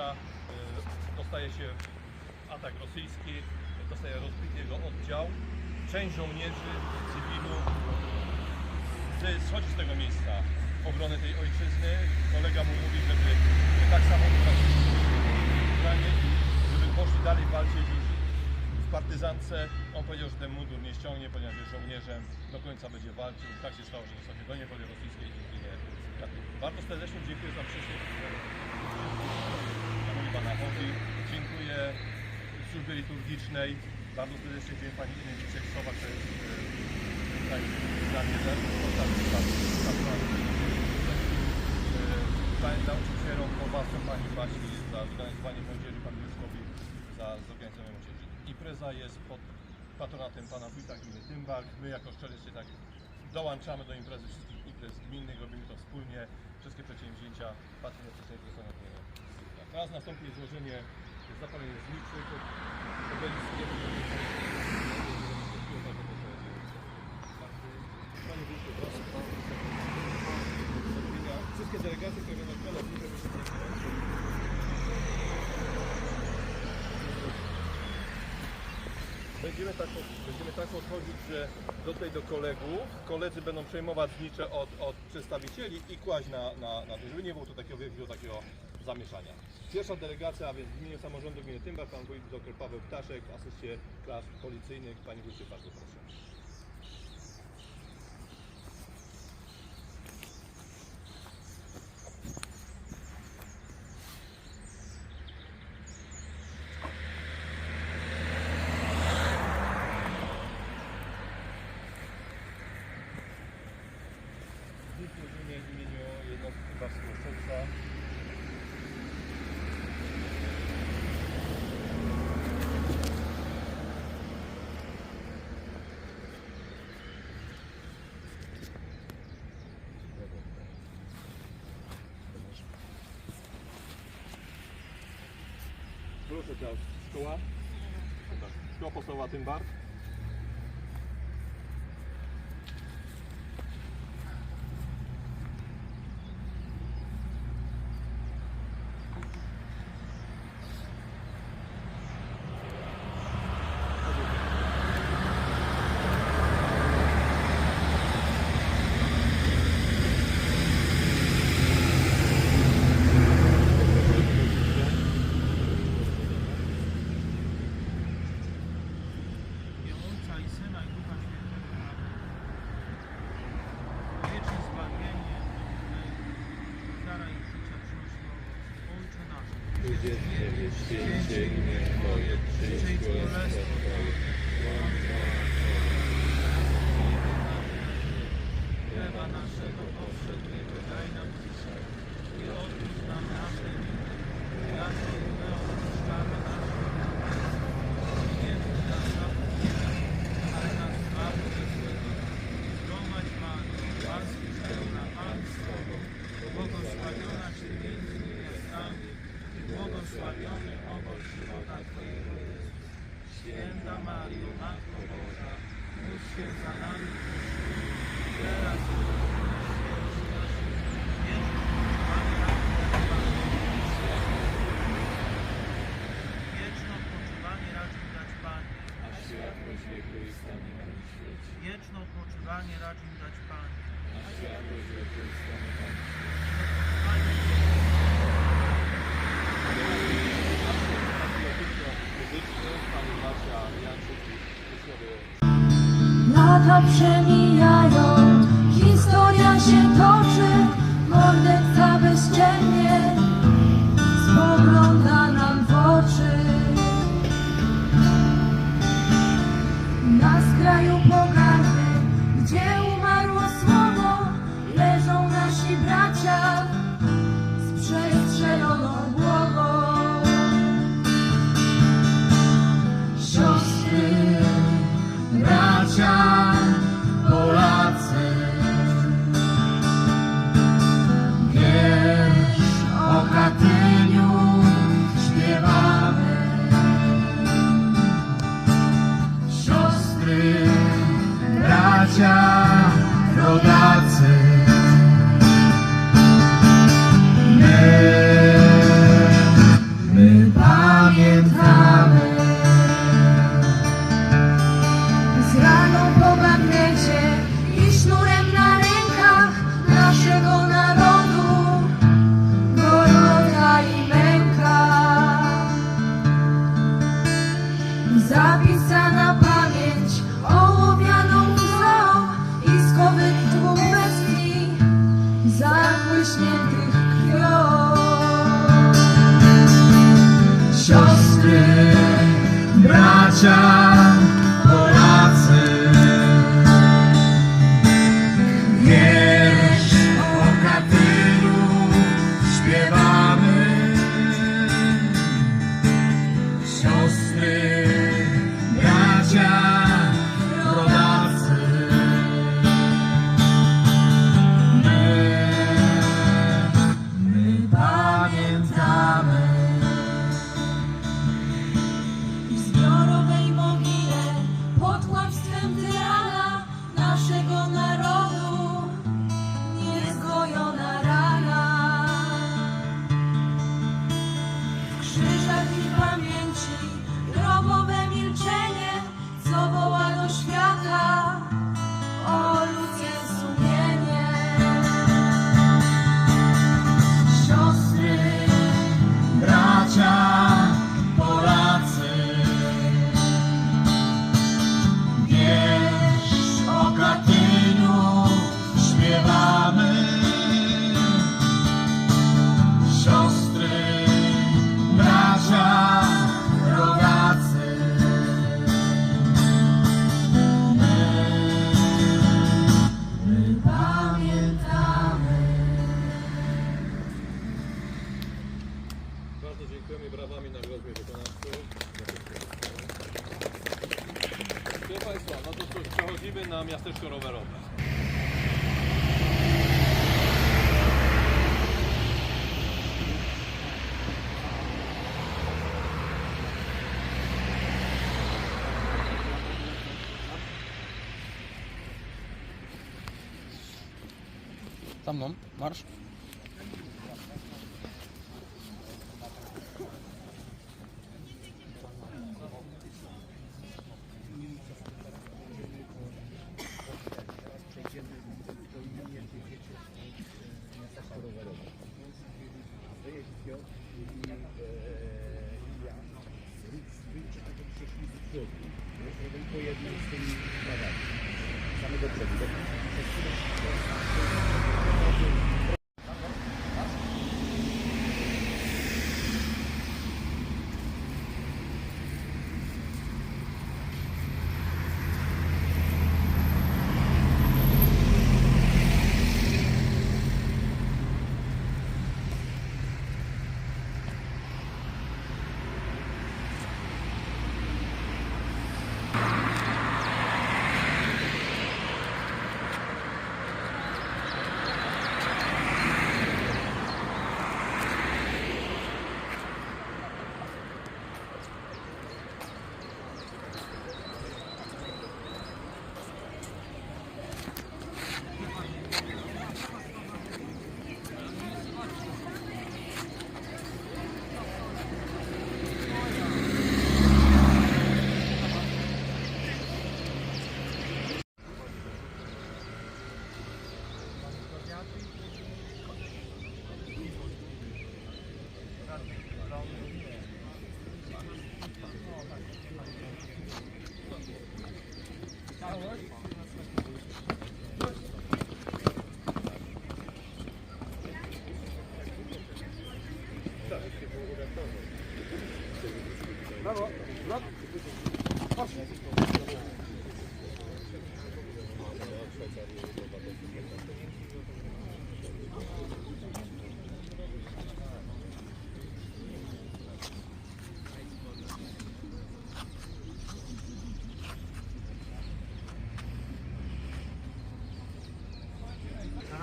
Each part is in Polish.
życia, e, dostaje się atak rosyjski, dostaje rozbity jego oddział. Część żołnierzy cywilu z- schodzi z tego miejsca w obronę tej ojczyzny. Kolega mu mówi, żeby tak samo branie i żeby poszli dalej walczyć w partyzance. On powiedział, że ten mundur nie ściągnie, ponieważ jest żołnierzem, do końca będzie walczył. Tak się stało, że został do niewoli rosyjskiej i ginie. Bardzo serdecznie dziękuję za przyszłość. Banachowi. Dziękuję służbie liturgicznej. Bardzo serdecznie dziękuję Pani Innej Wiceksowak, to jest e, tutaj dla mnie czas Panie nauczycielom, poważam Pani Basi za zorganizowanie młodzieży, Panu Józkowi za zorganizowanie młodzieży. Impreza jest pod patronatem Pana Wójta Gminy Tymbark. My jako Szczeliście tak dołączamy do imprezy wszystkich imprez gminnych, robimy to wspólnie. Wszystkie przedsięwzięcia patriotyczne i są Teraz nastąpi złożenie zapalenie zniczy pod obeliskiem. Panie Wójcie, proszę. Wszystkie delegacje, które będą składać znicze, Będziemy tak, będziemy tak odchodzić, że do tutaj do kolegów, koledzy będą przejmować znicze od, od przedstawicieli i kłaść na, na, na to, żeby nie było tu takiego takiego zamieszania. Pierwsza delegacja, a więc w imieniu samorządu gminy Tymbar, pan wójt dr Paweł Ptaszek, asyście klas policyjnych. Pani wójcie, bardzo proszę. Proszę teraz szkoła. Szkoła podstawowa Tymbar. Niebie święcie imię Twoje, przyjdź królestwo chleba naszego powszedniego daj nam dzisiaj i odpuść Lata przemijają, já. Dziękujemy brawami na wykonawcy. Proszę Państwa, no to cóż, przechodzimy na miasteczko rowerowe. Za mną, marsz. আমি দেখতে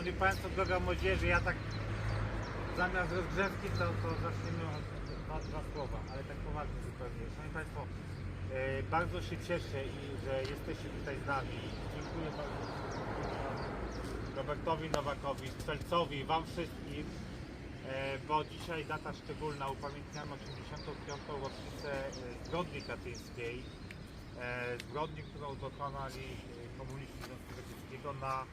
Szanowni Państwo, droga młodzieży, ja tak zamiast rozgrzewki to, to zaczniemy od dwa, dwa słowa, ale tak poważnie zupełnie. Szanowni Państwo, e, bardzo się cieszę, i, że jesteście tutaj z nami. Dziękuję bardzo Robertowi Nowakowi, Strzelcowi, Wam wszystkim, e, bo dzisiaj data szczególna, upamiętniamy 85. rocznicę e, zbrodni katyńskiej, e, zbrodni, którą dokonali e, komuniści Związku Radzieckiego na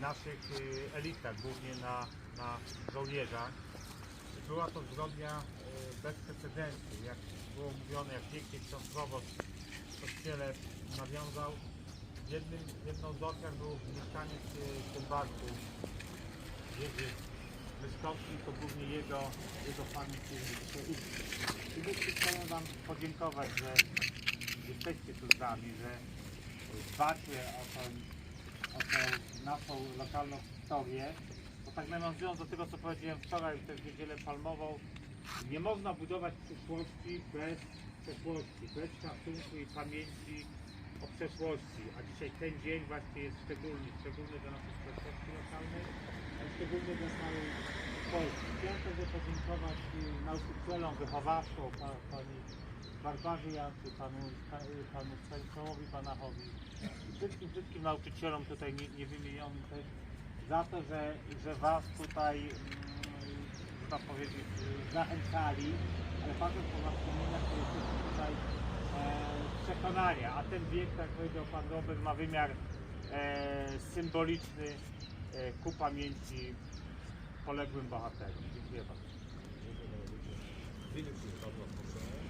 naszych e, elitach, głównie na, na żołnierzach. Była to zbrodnia e, bez precedensu, jak było mówione, jak pięknie ksiądz proboszcz w kościele nawiązał. Jednym, jedną z ofiar był mieszkaniec e, Kębarku, Jerzy Wyskowski, to głównie jego, jego pamięć uczcić. Przede wszystkim chciałem Wam podziękować, że jesteście tu z nami, że dbacie o tę, o tę naszą lokalną historię. Bo tak nawiązując do tego, co powiedziałem wczoraj, też w Niedzielę Palmową, nie można budować przyszłości bez przeszłości, bez szacunku i pamięci o przeszłości. A dzisiaj ten dzień właśnie jest szczególny, szczególny dla naszej społeczności lokalnej, a szczególny dla całej Polski. Chciałem także podziękować nauczycielom, wychowawcom, pa, pani Barbarze Jancy, panu, pa- panu Stanisławowi Banachowi i wszystkim, wszystkim nauczycielom tutaj nie, też za to, że, że was tutaj, mm, można powiedzieć, zachęcali, ale patrząc po wspomnieniach, to jesteście tutaj e, przekonania, a ten bieg, tak powiedział pan Robert, ma wymiar e, symboliczny e, ku pamięci poległym bohaterom. Dziękuję bardzo. Dziękuję.